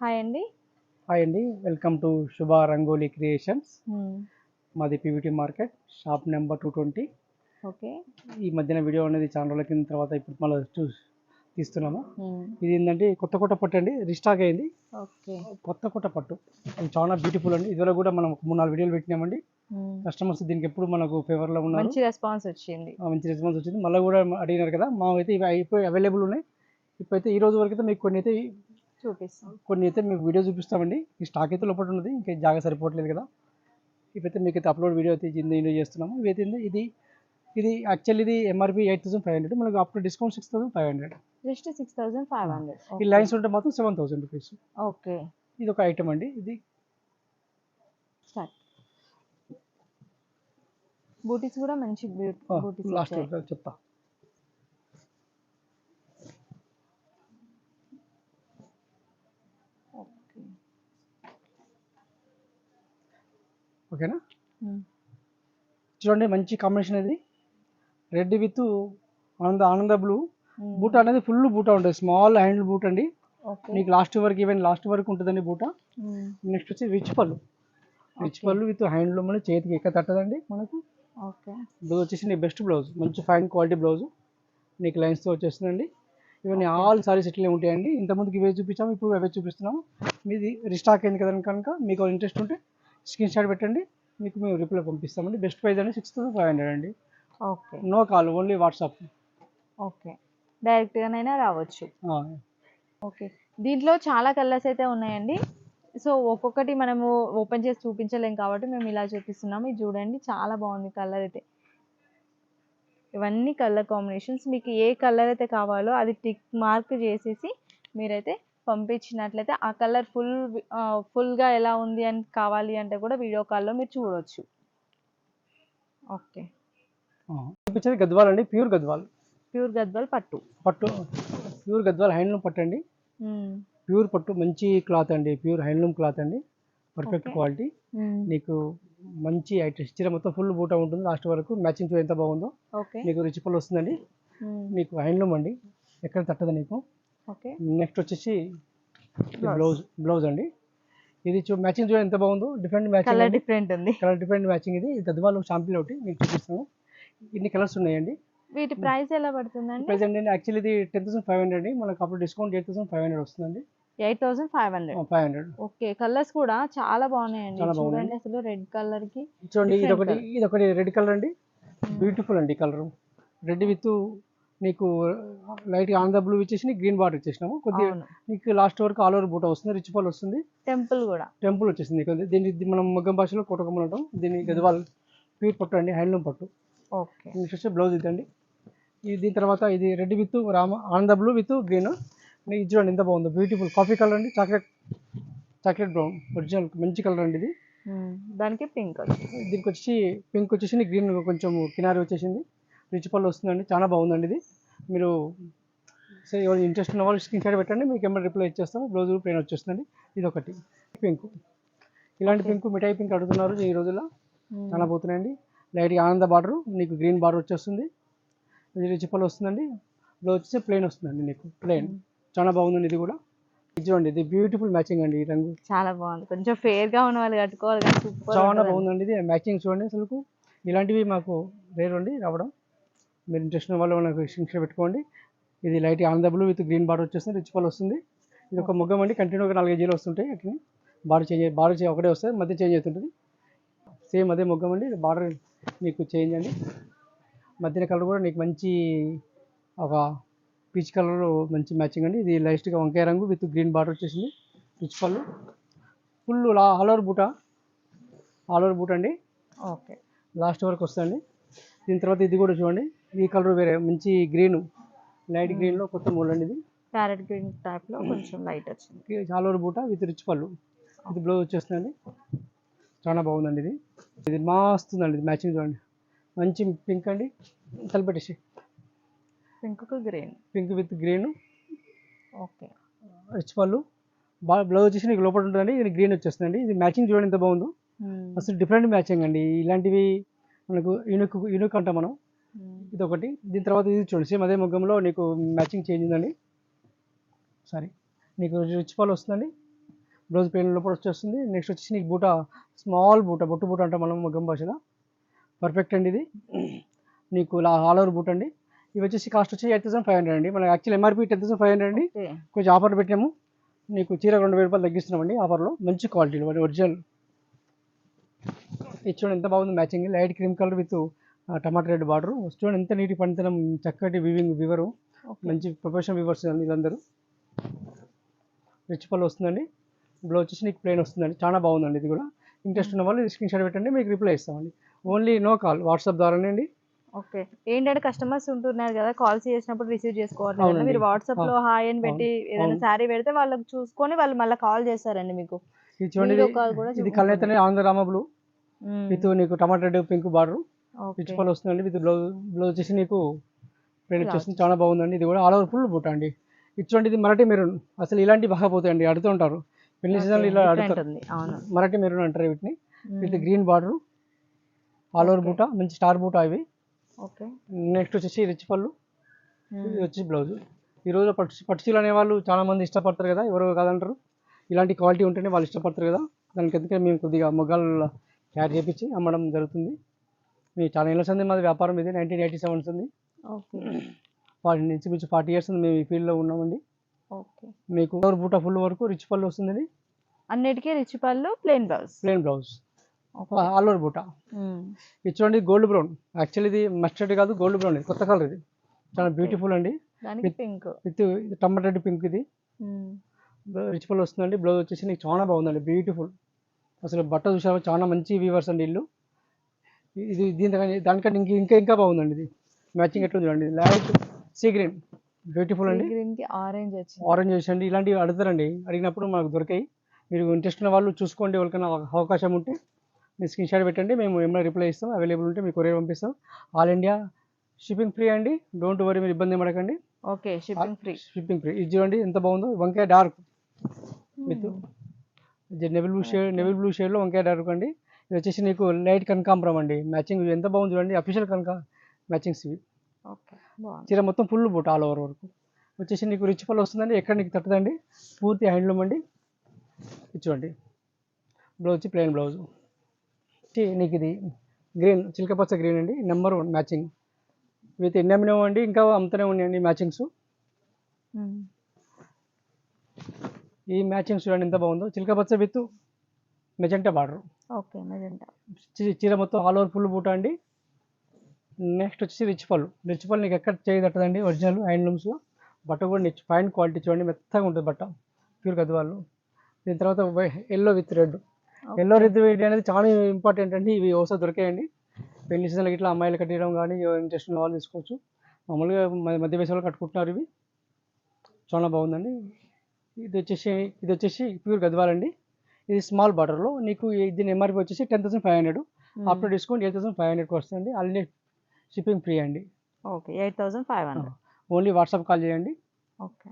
Hi అండి. Hi అండి. Welcome to Shubha Rangoli creations. మాది PVT market shop number two twenty. Okay. ఈ మధ్యన వీడియో అనేది చాలా రోజుల కింద తర్వాత ఇప్పుడు మళ్ళీ చూ తీస్తున్నాము. ఇది ఏంటంటే కొత్త కొత్త పట్టు అండి. రిస్టాక్ అయింది. ఓకే. కొత్త కొత్త పట్టు. ఇది చాలా బ్యూటిఫుల్ అండి. ఇదివరకు కూడా మనం మూడు నాలుగు వీడియోలు పెట్టినామండి. కస్టమర్స్ దీనికి ఎప్పుడు మనకు ఫేవర్లో ఉన్నారు. మంచి రెస్పాన్స్ వచ్చింది. మంచి రెస్పాన్స్ వచ్చింది. మళ్ళీ కూడా అడిగినారు కదా మా అయితే ఇవి అయిపోయి అవైలబుల్ ఉన్నాయి. ఇప్పుడైతే ఈ రోజు వరకు అయితే మీకు కొన్ని అయితే చూపిస్తాం. కొన్ని అయితే మీకు వీడియో చూపిస్తామండి. ఈ స్టాక్ అయితే లోపల ఉన్నది ఇంకా జాగా సరిపోవట్లేదు కదా. ఇవైతే మీకు అయితే అప్లోడ్ వీడియో అయితే ఇందులో చేస్తున్నాము. ఇవైతే ఇది ఇది యాక్చువల్ ఇది MRP eight thousand five hundred మనకు అప్పుడు discount six thousand five hundred just six thousand five hundred ఈ లైన్స్ ఉంటే మాత్రం సెవెన్ థౌసండ్ రూపీస్ ఓకే ఇది ఒక ఐటమ్ అండి. ఇది స్టార్ట్ బూటీస్ కూడా మంచి బూటీస్ లాస్ట్ చెప్తా ఓకే ఓకేనా? చూడండి మంచి కాంబినేషన్ ఇది. రెడ్ విత్ ఆనంద ఆనంద బ్లూ బూట అనేది ఫుల్ బూట ఉంటుంది. స్మాల్ హ్యాండిల్ బూట్ అండి. మీకు లాస్ట్ వరకు ఈవెన్ లాస్ట్ వరకు ఉంటుందండి బూట. నెక్స్ట్ వచ్చి rich pallu. Rich pallu with handloom అని చేతికి ఎక్క తట్టదండి మనకు? ఓకే. బ్లౌజ్ వచ్చేసి నీ బెస్ట్ బ్లౌజ్ మంచి ఫైన్ క్వాలిటీ బ్లౌజ్ నీకు లైన్స్తో వచ్చేస్తుందండి. ఇవన్నీ ఆల్ సారీస్ ఇట్లే ఉంటాయండి. ఇంతకుముందుకు ఇవే చూపించాము ఇప్పుడు అవే చూపిస్తున్నాము. మీది రిస్టాక్ అయింది కదా కనుక మీకు ఇంట్రెస్ట్ ఉంటే స్క్రీన్ షాట్ పెట్టండి. మీకు మేము రిప్లై పంపిస్తామండి. బెస్ట్ ప్రైస్ అండి. సిక్స్ థౌసండ్ ఫైవ్ హండ్రెడ్ అండి. Okay. No call only WhatsApp. Okay. డైరెక్ట్గానైనా రావచ్చు. ఓకే. దీంట్లో చాలా కలర్స్ అయితే ఉన్నాయండి. సో ఒక్కొక్కటి మనము ఓపెన్ చేసి చూపించలేం కాబట్టి మేము ఇలా చూపిస్తున్నాము. ఇది చూడండి. చాలా బాగుంది కలర్ అయితే. ఇవన్నీ కలర్ కాంబినేషన్స్. మీకు ఏ కలర్ అయితే కావాలో అది టిక్ మార్క్ చేసేసి మీరైతే పంపించినట్లయితే ఆ కలర్ ఫుల్ ఫుల్గా ఎలా ఉంది అని కావాలి అంటే కూడా వీడియో కాల్లో మీరు చూడవచ్చు ఓకే. చూపించేది గద్వాల్ అండి. ప్యూర్ గద్వాల్. ప్యూర్ గద్వాల్ పట్టు. పట్టు ప్యూర్ గద్వాల్ హ్యాండ్లూమ్ పట్టు అండి. ప్యూర్ పట్టు మంచి క్లాత్ అండి. ప్యూర్ హ్యాండ్లూమ్ క్లాత్ అండి. పర్ఫెక్ట్. క్వాలిటీ. నీకు మంచి చీర మొత్తం ఫుల్ బూట ఉంటుంది. లాస్ట్ వరకు మ్యాచింగ్ ఎంత బాగుందో. ఓకే. నీకు రిచ్ పళ్ళు వస్తుందండి. మ్మ్. నీకు హ్యాండ్లూమ్ అండి. ఎక్కడ తట్టదు నీకు. ఓకే. నెక్స్ట్ వచ్చేసి. బ్లౌజ్ బ్లౌజ్ అండి. ఇది చూ మ్యాచింగ్ చూడండి ఎంత బాగుందో. డిఫరెంట్ మ్యాచింగ్ కలర్ డిఫరెంట్ ఉంది. కలర్ డిఫరెంట్ మ్యాచింగ్ ఇది. గద్వాలు షాంపిల్ ఒకటి. మీకు చూపిస్తాను. ఇన్ని కలర్స్ ఉన్నాయండి. వీటి ప్రైస్ ఎలా పడుతుందండి? ప్రెసెంట్ అండి యాక్చువల్లీ ఇది టెన్ థౌసండ్ ఫైవ్ హండ్రెడ్ అండి. మనకు అప్పుడు discount eight thousand five hundred వస్తుందండి. Eight thousand five hundred five hundred okay colours కూడా చాలా బాగున్నాయండి. చూడండి. అసలు రెడ్ కలర్కి చూడండి ఇది ఒకటి. ఇది ఒకటి రెడ్ కలర్ అండి. బ్యూటిఫుల్ అండి కలర్. రెడ్ విత్ నీకు లైట్ ఆనంద బ్లూ ఇచ్చేసి గ్రీన్ బార్డర్ ఇచ్చేసినాము. కొద్దిగా నీకు లాస్ట్ వరకు ఆల్ ఓవర్ బూట వస్తుంది రిచ్ పాల్ వస్తుంది. టెంపుల్ కూడా. టెంపుల్ వచ్చేసింది నీకు దీన్ని మనం మగ్గం భాషలో కొట్టకమ్మలు అంటాం. దీన్ని గదవాల్ ప్యూర్ పట్టు అండి హ్యాండ్లూమ్ పట్టు. ఓకే. నెక్స్ట్ వచ్చి బ్లౌజ్ ఇదండి. ఇది దీని తర్వాత ఇది రెడ్ విత్ రామ ఆనంద బ్లూ విత్ గ్రీన్. ఇది చూడండి ఎంత బాగుందో. బ్యూటిఫుల్ కాఫీ కలర్ అండి. చాక్లెట్ చాక్లెట్ బ్రౌన్ ఒరిజినల్ మంచి కలర్ అండి ఇది. దానికి పింక్ దీనికి వచ్చి పింక్ వచ్చేసి గ్రీన్ కొంచెం కినారి వచ్చేసింది. రిచ్ పళ్ళు వస్తుందండి. చాలా బాగుందండి ఇది. మీరు సరే ఎవరు ఇంట్రెస్ట్ ఉన్న వాళ్ళు స్క్రీన్ షాట్ పెట్టండి. మీకు ఏమైనా రిప్లై ఇచ్చేస్తాము. బ్లౌజ్ ప్లేన్ వచ్చేస్తుందండి. ఇది ఒకటి పింక్ ఇలాంటి పింక్ మిఠాయి పింక్ అడుగుతున్నారు ఈ రోజుల్లో. చాలా పోతున్నాయండి. లైట్ ఆనంద బార్డర్. నీకు గ్రీన్ బార్డర్ వచ్చేస్తుంది. ఇది రిచ్ పళ్ళు వస్తుందండి. బ్లౌజ్ వచ్చేసి ప్లెయిన్ వస్తుందండి నీకు. ప్లెయిన్ చాలా బాగుందండి ఇది కూడా. చూడండి ఇది బ్యూటిఫుల్ మ్యాచింగ్ అండి ఈ రంగు. చాలా బాగుంది. కొంచెం ఫేర్గా ఉన్న వాళ్ళు కట్టుకోవాలి చాలా బాగుందండి ఇది. మ్యాచింగ్ చూడండి అసలు ఇలాంటివి మాకు రేర్ అండి రావడం. మీరు ఇంట్రెస్ట్ ఉన్న వాళ్ళు నాకు స్క్రీన్ పెట్టుకోండి. ఇది లైట్ ఆనంద బ్లూ విత్ గ్రీన్ బార్డర్ వచ్చేస్తుంది రిచ్ పల్ వస్తుంది. ఇది ఒక ముగ్గం అండి కంటిన్యూగా నాలుగైదు జీలు వస్తుంటాయి అట్లా బార్డర్ చేంజ్ బార్డర్ ఒకటే వస్తుంది మధ్య చేంజ్ అవుతుంటుంది. సేమ్ అదే ముగ్గం అండి బార్డర్ మీకు చేంజ్ అండి. మధ్యన కలర్ కూడా నీకు మంచి ఒక పీచ్ కలర్ మంచి మ్యాచింగ్ అండి. ఇది లైట్గా వంకాయ రంగు విత్ గ్రీన్ బార్డర్ వచ్చేసింది rich pallu full all over బూట all over బూట్ అండి. ఓకే. లాస్ట్ వరకు వస్తుంది దీని తర్వాత ఇది కూడా చూడండి. ఈ కలర్ వేరే మంచి గ్రీన్ లైట్ గ్రీన్లో కొత్త మూల అండి ఇది ప్యారెట్ గ్రీన్ టైప్లో కొంచెం లైట్ వచ్చింది. చాలా బూట విత్ రిచ్ పళ్ళు. ఇది బ్లౌజ్ వచ్చేస్తుందండి. చాలా బాగుందండి ఇది. ఇది మస్తుందండి ఇది మ్యాచింగ్ చూడండి. మంచి పింక్ అండి. తలపెట్టేసి pink green pink with green okay rich pallu. బాగా బ్లౌజ్ వచ్చేసి నీకు లోపల ఉంటుందండి ఇది గ్రీన్ వచ్చేస్తుందండి. ఇది మ్యాచింగ్ చూడండి ఎంత బాగుందో. అసలు డిఫరెంట్ మ్యాచింగ్ అండి. ఇలాంటివి మనకు యూనిక్ యూనిక్ అంటాం మనం. ఇది ఒకటి దీని తర్వాత ఇది చూడండి. సేమ్ అదే ముగ్గంలో నీకు మ్యాచింగ్ చేంజ్ ఉందండి. సారీ నీకు రిచ్ పాలు వస్తుందండి. బ్లౌజ్ ప్లేన్ లోపల వచ్చేస్తుంది. నెక్స్ట్ వచ్చేసి నీకు బూట స్మాల్ బూట బొట్టు బూట అంటాం మనం మగ్గం భాషలో. పర్ఫెక్ట్ అండి ఇది. నీకు ఆల్ ఓవర్ బూట్ అండి. ఇవి వచ్చేసి కాస్ట్ వచ్చి ఎయిట్ థౌసండ్ ఫైవ్ హండ్రెడ్ అండి. మన actual MRP ten thousand five hundred అండి. కొంచెం ఆఫర్ పెట్టాము. నీకు చీర రెండు వేల రూపాయలు తగ్గిస్తున్నామండి ఆఫర్లో మంచి క్వాలిటీలో మరి ఒరిజినల్ ఇది చూడండి ఎంత బాగుంది matching. Light cream colour with tomato red border. చూడండి ఎంత నీటి పండితనం చక్కటి వివింగ్ వివరు. మంచి ప్రొఫెషనల్ వివర్స్ వీళ్ళందరూ రిచ్ పళ్ళు వస్తుందండి. బ్లౌజ్ వచ్చేసి నీకు ప్లేన్ వస్తుందండి. చాలా బాగుందండి ఇది కూడా. ఇంట్రెస్ట్ ఉన్న వాళ్ళు స్క్రీన్ షాట్ పెట్టండి మీకు రిప్లై ఇస్తామండి. ఓన్లీ నో కాల్ వాట్సాప్ ద్వారానే అండి. ఓకే. ఏంటంటే కస్టమర్స్ ఉంటున్నారు కదా కాల్స్ చేసినప్పుడు రిసీవ్. అవునండి. మీరు వాట్సాప్లో హాయ్ అని పెట్టి ఏదైనా. శారీ పెడితే వాళ్ళకి చూసుకొని వాళ్ళు మళ్ళీ కాల్ చేస్తారండి మీకు. ఇది చూడండి ఇది- అయితేనే ఆంధ్ర రామ బ్లూ. విత్ నీకు tomato red pink border. Rich pallu వస్తుందండి. విత్ బ్లౌజ్ బ్లౌజ్ వచ్చేసి నీకు ప్రింట్. వచ్చేసింది చాలా బాగుందండి. ఇది కూడా ఆల్ ఓవర్ ఫుల్ బుట్ట అండి. ఇది చూడండి ఇది మరాఠీ మెరూన్. అసలు ఇలాంటి బాగా పోతాయండి. అడుగుతూ ఉంటారు. పెళ్ళి సీజన్ ఇలా అడుగుతారు. మరాఠీ మెరూన్ అంటారు వీటిని. With. Green border all over. బూట మంచి స్టార్ బూట ఇవి ఓకే నెక్స్ట్ వచ్చేసి రిచ్ పళ్ళు. మ్మ్. ఇది వచ్చి బ్లౌజ్ ఈ రోజు పట్టు పట్టు చీరలు అనేవాళ్ళు చాలా మంది ఇష్టపడతారు కదా. ఎవరు కాదంటారు. ఇలాంటి క్వాలిటీ ఉంటేనే వాళ్ళు ఇష్టపడతారు కదా. దానికి ఎందుకంటే మేము కొద్దిగా మొగ్గాలు తయారు చేపించి అమ్మడం జరుగుతుంది. మీ చాలా ఏళ్ళ సంది మాది వ్యాపారం ఇది నైన్టీన్ ఎయిటీ సెవెన్ ఉంది ఓకే. ఫార్టీ నుంచి కొంచెం ఫార్టీ ఇయర్స్ మేము ఈ ఫీల్డ్లో ఉన్నామండి. ఓకే. మీకు ఓవర్ బూట ఫుల్ వరకు రిచ్ పళ్ళు వస్తుందండి? అన్నిటికీ rich pallu plain blouse. Plain blouse. All over బూట. ఇది చూడండి గోల్డ్ బ్రౌన్. యాక్చువల్లీ ఇది మస్టర్డ్ కాదు గోల్డ్ బ్రౌన్ ఇది. కొత్త కలర్ ఇది. చాలా బ్యూటిఫుల్ అండి. Pink. With tomato red pink ఇది. రిచ్ పళ్ళు వస్తుందండి. బ్లౌజ్ వచ్చేసి నీకు చాలా బాగుందండి. బ్యూటిఫుల్. అసలు బట్ట చూసావా? చాలా మంచి వీవర్స్ అండి ఇల్లు ఇది దీని దానికంటే ఇంక ఇంకా ఇంకా బాగుందండి ఇది. మ్యాచింగ్ ఎట్లా చూడండి. లైట్ సీ గ్రీన్ బ్యూటిఫుల్ అండి. గ్రీన్కి ఆరెంజ్ వచ్చింది. ఆరెంజ్ వేసండి ఇలాంటివి అడుగుతారండి. అడిగినప్పుడు మనకు దొరికాయి. మీరు ఇంట్రెస్ట్ ఉన్న వాళ్ళు చూసుకోండి. ఎవరికైనా అవ- అవకాశం ఉంటే మీరు స్క్రీన్ షాట్ పెట్టండి. మేము ఏమైనా రిప్లై ఇస్తాం. అవైలబుల్ ఉంటే మీకు కొరియర్ పంపిస్తాం. ఆల్ ఇండియా షిప్పింగ్ ఫ్రీ అండి. డోంట్ వరీ మీరు ఇబ్బంది పడకండి. Okay shipping free shipping free ఇది చూడండి ఎంత బాగుందో. వంకాయ dark with Neville blue shade Neville blue షేడ్లో వంకాయ డార్క్ అండి. ఇది వచ్చేసి నీకు లైట్ కనకాంబరం అండి. మ్యాచింగ్ ఎంత బాగుంది చూడండి. అఫీషియల్ కనక మ్యాచింగ్స్ ఇవి. చీర మొత్తం ఫుల్ బూట్ ఆల్ ఓవర్ వరకు. వచ్చేసి నీకు రిచ్ పళ్ళు వస్తుందండి. ఎక్కడ నీకు తట్టదండి? పూర్తి హ్యాండ్లూమ్ అండి. చూడండి. బ్లౌజ్ వచ్చి ప్లెయిన్ బ్లౌజ్. నీకు ఇది గ్రీన్ చిలకపచ్చ గ్రీన్ అండి. Number one matching. విత్ ఎన్నెమ్మినో అండి. ఇంకా అమ్ముతూనే ఉన్నాయండి మ్యాచింగ్స్. ఈ మ్యాచింగ్స్ చూడండి ఎంత బాగుందో. చిలకపచ్చ with magenta border. Okay magenta. చీర మొత్తం ఆల్ ఓవర్ ఫుల్ బూట అండి. నెక్స్ట్ వచ్చేసి రిచ్ పళ్ళు. రిచ్ పళ్ళు నీకు ఎక్కడ చేయి తట్టదండి ఒరిజినల్ హ్యాండ్లూమ్స్లో బట్ట కూడా నిచ్ ఫైన్ క్వాలిటీ చూడండి మెత్తగా ఉంటుంది బట్ట. ప్యూర్ గద్వాళ్ళు దీని తర్వాత yellow with red yellow with red అనేది చాలా ఇంపార్టెంట్ అండి. ఇవి ఒకసారి దొరికాయండి. పెళ్ళి సీజన్లో ఇట్లా అమ్మాయిలు కట్టడం కానీ ఇంట్రెస్ట్ ఉన్న వాళ్ళు తీసుకోవచ్చు. మామూలుగా మధ్య వయసు వాళ్ళు కట్టుకుంటున్నారు ఇవి. చాలా బాగుందండి. ఇది వచ్చేసి ఇది వచ్చేసి ప్యూర్ గద్వాలండి. ఇది స్మాల్ బార్డర్లో నీకు దీని ఎంఆర్పి వచ్చేసి ten thousand five hundred after discount eight thousand five హండ్రెడ్కి వస్తుంది. ఆల్రెడీ షిప్పింగ్ ఫ్రీ అండి. Okay eight thousand five hundred only WhatsApp call చేయండి. ఓకే